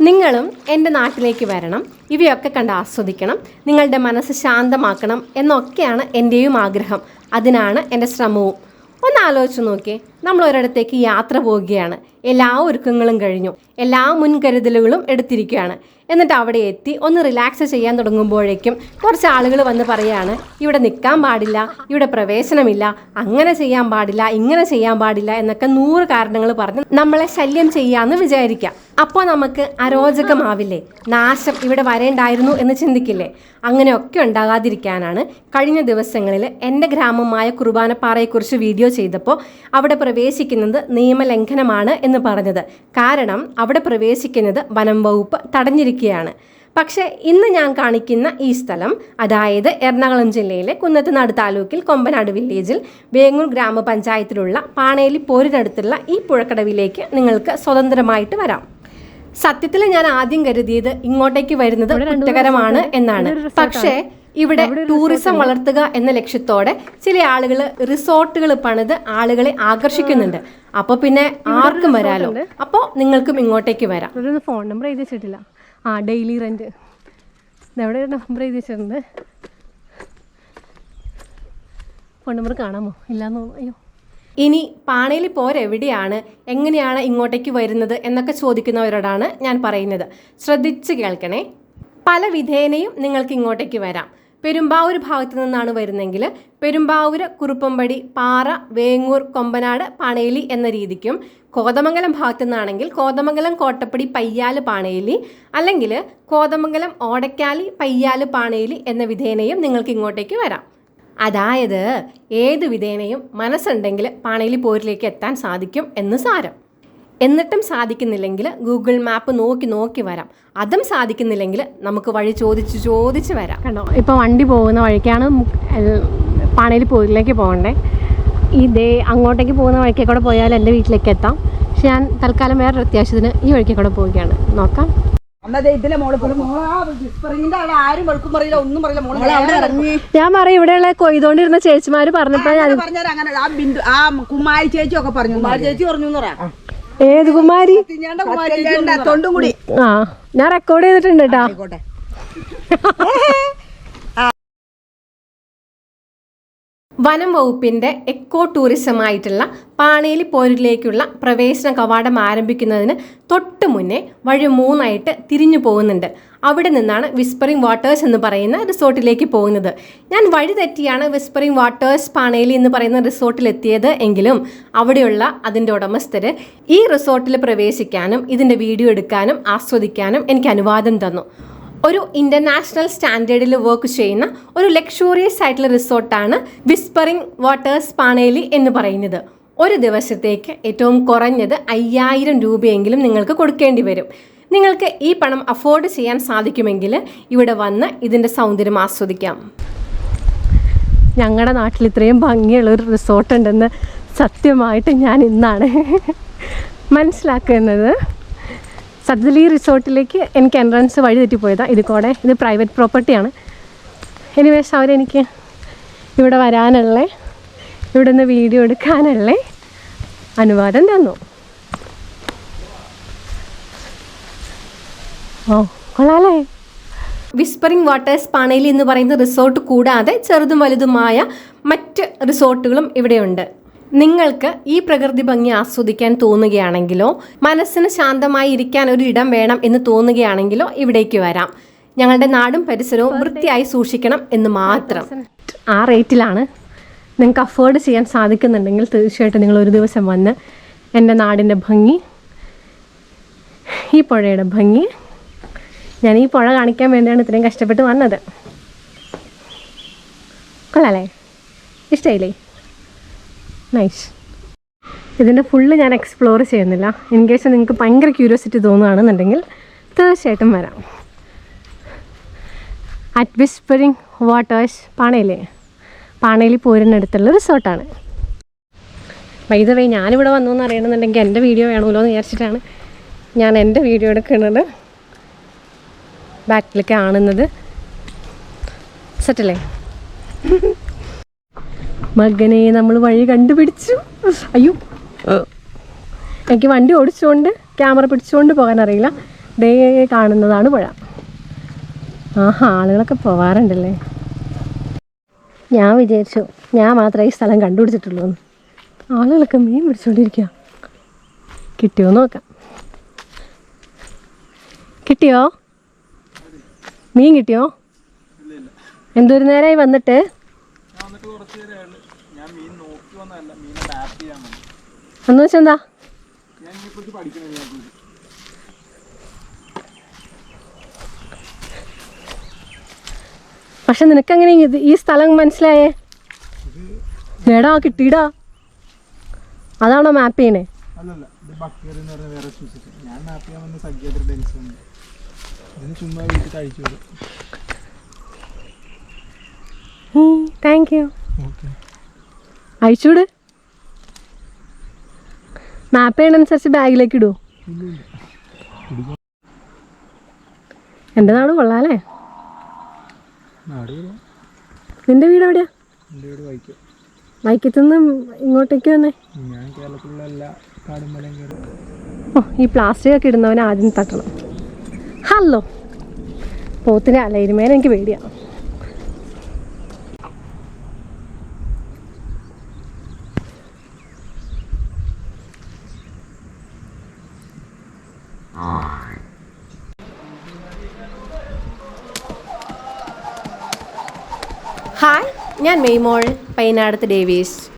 നിങ്ങളും എന്റെ നാട്ടിലേക്ക് വരണം. ഇവയൊക്കെ കണ്ട് ആസ്വദിക്കണം. നിങ്ങളുടെ മനസ്സ് ശാന്തമാക്കണം എന്നൊക്കെയാണ് എന്റെയും ആഗ്രഹം. അതിനാണ് എന്റെ ശ്രമവും. ഒന്ന് ആലോചിച്ച് നോക്കിയേ നമ്മൾ ഒരിടത്തേക്ക് യാത്ര പോവുകയാണ്. എല്ലാ ഒരുക്കങ്ങളും കഴിഞ്ഞു. എല്ലാ മുൻകരുതലുകളും എടുത്തിരിക്കുകയാണ്. എന്നിട്ട് അവിടെ എത്തി ഒന്ന് റിലാക്സ് ചെയ്യാൻ തുടങ്ങുമ്പോഴേക്കും കുറച്ച് ആളുകൾ വന്ന് പറയാണ് ഇവിടെ നിൽക്കാൻ പാടില്ല ഇവിടെ പ്രവേശനമില്ല അങ്ങനെ ചെയ്യാൻ പാടില്ല ഇങ്ങനെ ചെയ്യാൻ പാടില്ല എന്നൊക്കെ നൂറ് കാരണങ്ങൾ പറഞ്ഞ് നമ്മളെ ശല്യം ചെയ്യാമെന്ന് വിചാരിക്കാം. അപ്പോൾ നമുക്ക് അരോചകമാവില്ലേ? നാശം ഇവിടെ വരേണ്ടായിരുന്നു എന്ന് ചിന്തിക്കില്ലേ? അങ്ങനെയൊക്കെ ഉണ്ടാകാതിരിക്കാനാണ് കഴിഞ്ഞ ദിവസങ്ങളിൽ എന്റെ ഗ്രാമമായ കുർബാനപ്പാറയെക്കുറിച്ച് വീഡിയോ ചെയ്തപ്പോൾ അവിടെ പ്രവേശിക്കുന്നത് നിയമലംഘനമാണ് എന്ന് പറഞ്ഞത്. കാരണം അവിടെ പ്രവേശിക്കുന്നത് വനം വകുപ്പ് തടഞ്ഞിരിക്കുകയാണ്. പക്ഷേ ഇന്ന് ഞാൻ കാണിക്കുന്ന ഈ സ്ഥലം അതായത് എറണാകുളം ജില്ലയിലെ കുന്നത്തുനാട് താലൂക്കിൽ കൊമ്പനാട് വില്ലേജിൽ വേങ്ങൂർ ഗ്രാമപഞ്ചായത്തിലുള്ള പാണേലി പോരിനടുത്തുള്ള ഈ പുഴക്കടവിലേക്ക് നിങ്ങൾക്ക് സ്വതന്ത്രമായിട്ട് വരാം. സത്യത്തിൽ ഞാൻ ആദ്യം കരുതിയത് ഇങ്ങോട്ടേക്ക് വരുന്നത് കുറ്റകരമാണ് എന്നാണ്. പക്ഷേ ഇവിടെ ടൂറിസം വളർത്തുക എന്ന ലക്ഷ്യത്തോടെ ചില ആളുകൾ റിസോർട്ടുകൾ പണിത് ആളുകളെ ആകർഷിക്കുന്നുണ്ട്. അപ്പൊ പിന്നെ ആർക്കും വരാലോ? അപ്പോൾ നിങ്ങൾക്കും ഇങ്ങോട്ടേക്ക് വരാം. ഫോൺ നമ്പർ എഴുതി വെച്ചിട്ടില്ല. ആ ഡെയിലി റെന്റ് എവിടെ നമ്പർ എഴുതി വെച്ചിട്ടുണ്ട്. ഫോൺ നമ്പർ കാണാമോ? ഇല്ലാന്ന് അയ്യോ. ഇനി പാണയിൽ പോരെവിടെയാണ് എങ്ങനെയാണ് ഇങ്ങോട്ടേക്ക് വരുന്നത് എന്നൊക്കെ ചോദിക്കുന്നവരോടാണ് ഞാൻ പറയുന്നത്. ശ്രദ്ധിച്ച് കേൾക്കണേ. പല വിധേനയും നിങ്ങൾക്ക് ഇങ്ങോട്ടേക്ക് വരാം. പെരുമ്പാവൂർ ഭാഗത്തു നിന്നാണ് വരുന്നതെങ്കിൽ പെരുമ്പാവൂർ കുറുപ്പമ്പടി പാറ വേങ്ങൂർ കൊമ്പനാട് പാണേലി എന്ന രീതിക്കും കോതമംഗലം ഭാഗത്തു നിന്നാണെങ്കിൽ കോതമംഗലം കോട്ടപ്പടി പയ്യാൽ പാണേലി അല്ലെങ്കിൽ കോതമംഗലം ഓടക്കാലി പയ്യാൽ പാണേലി എന്ന വിധേനയും നിങ്ങൾക്ക് ഇങ്ങോട്ടേക്ക് വരാം. അതായത് ഏത് വിധേനയും മനസ്സുണ്ടെങ്കിൽ പാണേലി പോരിലേക്ക് എത്താൻ സാധിക്കും എന്ന് സാരം. എന്നിട്ടും സാധിക്കുന്നില്ലെങ്കിൽ ഗൂഗിൾ മാപ്പ് നോക്കി നോക്കി വരാം. അതും സാധിക്കുന്നില്ലെങ്കിൽ നമുക്ക് വഴി ചോദിച്ച് ചോദിച്ച് വരാം. കണ്ടോ? ഇപ്പോൾ വണ്ടി പോകുന്ന വഴിക്കാണ് പണയിൽ പോയിലേക്ക് പോകണ്ടേ. ഇതേ അങ്ങോട്ടേക്ക് പോകുന്ന വഴിക്കേ കൂടെ പോയാൽ എന്റെ വീട്ടിലേക്ക് എത്താം. പക്ഷെ ഞാൻ തൽക്കാലം വേറൊരു അത്യാവശ്യത്തിന് ഈ വഴിക്കേ കൂടെ പോവുകയാണ്. നോക്കാം. എന്നാ ദേ ഇതിലെ മോൾ പോലും വിസ്പറിങ്ങിന്റെ ആളെ ആരും വെളുക്കും പറയില്ല ഒന്നും പറയില്ല. മോൾ അവിടെ ഇറങ്ങി. ഞാൻ പറയും ഇവിടെയുള്ള കൊയ്തോണ്ടിരുന്ന ചേച്ചിമാര് പറഞ്ഞപ്പോൾ ഞാൻ പറഞ്ഞാൽ ആ ബിന്ദു ആ കുമാരി ചേച്ചി ഒക്കെ പറഞ്ഞു കുമാരി ചേച്ചി പറഞ്ഞു ഏത് കുമാരി? തൊണ്ടും കൂടി ആ ഞാൻ റെക്കോർഡ് ചെയ്തിട്ടുണ്ട് കേട്ടോ. വനം വകുപ്പിന്റെ എക്കോ ടൂറിസമായിട്ടുള്ള പാണേലി പോരിലേക്കുള്ള പ്രവേശന കവാടം ആരംഭിക്കുന്നതിന് തൊട്ട് മുന്നേ വഴി മൂന്നായിട്ട് തിരിഞ്ഞു പോകുന്നുണ്ട്. അവിടെ നിന്നാണ് വിസ്പറിംഗ് വാട്ടേഴ്സ് എന്ന് പറയുന്ന റിസോർട്ടിലേക്ക് പോകുന്നത്. ഞാൻ വഴി തെറ്റിയാണ് വിസ്പറിംഗ് വാട്ടേഴ്സ് പാണേലി എന്ന് പറയുന്ന റിസോർട്ടിലെത്തിയത് എങ്കിലും അവിടെയുള്ള അതിന്റെ ഉടമസ്ഥർ ഈ റിസോർട്ടിൽ പ്രവേശിക്കാനും ഇതിന്റെ വീഡിയോ എടുക്കാനും ആസ്വദിക്കാനും എനിക്ക് അനുവാദം തന്നു. ഒരു ഇന്റർനാഷണൽ സ്റ്റാൻഡേർഡിൽ വർക്ക് ചെയ്യുന്ന ഒരു ലക്ഷൂറിയസ് ആയിട്ടുള്ള റിസോർട്ടാണ് വിസ്പറിംഗ് വാട്ടേഴ്സ് പാണേലി എന്ന് പറയുന്നത്. ഒരു ദിവസത്തേക്ക് ഏറ്റവും കുറഞ്ഞത് അയ്യായിരം രൂപയെങ്കിലും നിങ്ങൾക്ക് കൊടുക്കേണ്ടി വരും. നിങ്ങൾക്ക് ഈ പണം അഫോർഡ് ചെയ്യാൻ സാധിക്കുമെങ്കിൽ ഇവിടെ വന്ന് ഇതിന്റെ സൗന്ദര്യം ആസ്വദിക്കാം. ഞങ്ങളുടെ നാട്ടിൽ ഇത്രയും ഭംഗിയുള്ള ഒരു റിസോർട്ട് ഉണ്ടെന്ന് സത്യമായിട്ട് ഞാൻ ഇന്നാണ് മനസ്സിലാക്കുന്നത്. സത്യത്തിൽ റിസോർട്ടിലേക്ക് എനിക്ക് എൻട്രൻസ് വഴി തെറ്റിപ്പോയതാണ് ഇത് കൂടെ ഇത് പ്രൈവറ്റ് പ്രോപ്പർട്ടിയാണ്. എനിവേസ് അവരെനിക്ക് ഇവിടെ വരാനുള്ള ഇവിടെ നിന്ന് വീഡിയോ എടുക്കാനുള്ള അനുവാദം തന്നു. ഓ കൊള്ളാലേ. വിസ്പറിംഗ് വാട്ടേഴ്സ് പാണയിൽ എന്ന് പറയുന്ന റിസോർട്ട് കൂടാതെ ചെറുതും വലുതുമായ മറ്റ് റിസോർട്ടുകളും ഇവിടെയുണ്ട്. നിങ്ങൾക്ക് ഈ പ്രകൃതി ഭംഗി ആസ്വദിക്കാൻ തോന്നുകയാണെങ്കിലോ മനസ്സിന് ശാന്തമായി ഇരിക്കാൻ ഒരു ഇടം വേണം എന്ന് തോന്നുകയാണെങ്കിലോ ഇവിടേക്ക് വരാം. ഞങ്ങളുടെ നാടും പരിസരവും വൃത്തിയായി സൂക്ഷിക്കണം എന്ന് മാത്രം. ആ റേറ്റിലാണ് നിങ്ങൾക്ക് അഫോർഡ് ചെയ്യാൻ സാധിക്കുന്നുണ്ടെങ്കിൽ തീർച്ചയായിട്ടും നിങ്ങൾ ഒരു ദിവസം വന്ന് എന്റെ നാടിന്റെ ഭംഗി ഈ പുഴയുടെ ഭംഗി ഞാൻ ഈ പുഴ കാണിക്കാൻ വേണ്ടിയാണ് ഇത്രയും കഷ്ടപ്പെട്ട് വന്നത്. കൊള്ളാലേ? ഇഷ്ടമായില്ലേ നൈസ് ഇതിന്റെ ഫുള്ള് ഞാൻ എക്സ്പ്ലോർ ചെയ്യുന്നില്ല. ഇൻ കേസ് നിങ്ങൾക്ക് ഭയങ്കര ക്യൂരിയോസിറ്റി തോന്നുകയാണെന്നുണ്ടെങ്കിൽ തീർച്ചയായിട്ടും വരാം. അറ്റ് വിസ്പറിംഗ് വാട്ടേഴ്സ് പാണയിലെ. പാണയിൽ പോരിനടുത്തുള്ള റിസോർട്ടാണ് വൈദവേ ഞാനിവിടെ വന്നു എന്ന് അറിയണമെന്നുണ്ടെങ്കിൽ എന്റെ വീഡിയോ വേണമല്ലോ എന്ന് വിചാരിച്ചിട്ടാണ് ഞാൻ എന്റെ വീഡിയോ എടുക്കുന്നത്. ബാക്കിൽ കാണുന്നത് സെറ്റല്ലേ മകനെ നമ്മൾ വഴി കണ്ടുപിടിച്ചു. അയ്യോ. എനിക്ക് വണ്ടി ഓടിച്ചുകൊണ്ട് ക്യാമറ പിടിച്ചുകൊണ്ട് പോകാൻ അറിയില്ല ദേ കാണുന്നതാണ് പുഴ. ആഹാ ആളുകളൊക്കെ പോവാറുണ്ടല്ലേ? ഞാൻ വിചാരിച്ചു ഞാൻ മാത്രമേ ഈ സ്ഥലം കണ്ടുപിടിച്ചിട്ടുള്ളൂ എന്ന്. ആളുകളൊക്കെ മീൻ പിടിച്ചുകൊണ്ടിരിക്കുക കിട്ടിയോ നോക്കാം. കിട്ടിയോ? മീൻ കിട്ടിയോ? എന്തൊരു നേരമായി വന്നിട്ട്? എന്ന് വെച്ചാ എന്താ പക്ഷെ നിനക്ക് അങ്ങനെ ഈ സ്ഥലം മനസ്സിലായേ? എടാ കിട്ടിടാ. അതാണോ മാപ്പ് ചെയ്യണേ? അല്ലല്ല ഇത് ബക്കർ എന്ന് പറഞ്ഞ വേറെ ഞാൻ മാപ്പ് ചെയ്യാൻ വന്ന ഉണ്ട്. ഇതിന് ചുമ്മാ വീട്ടിൽ കഴിച്ചു വിടും. താങ്ക് യു ഓക്കെ അയച്ചുവിട്. മാപ്പ് ചെയ്യണനുസരിച്ച് ബാഗിലേക്ക് ഇടൂ എന്റെ എന്റെ നാട് കൊള്ളാല്ലേ നിന്റെ വീട് എവിടെയാ വൈക്കത്തുനിന്ന് ഇങ്ങോട്ടേക്ക് വന്നേ. കയറി ഓ ഈ പ്ലാസ്റ്റിക് ഒക്കെ ഇടുന്നവനെ ആദ്യം തട്ടണം. ഹലോ. പോത്തിനെ അലയിരുമേനെ എനിക്ക് എനിക്ക് ഹായ് ഞാൻ മെയ്മോൾ പൈനാടത്ത് ഡേവീസ്.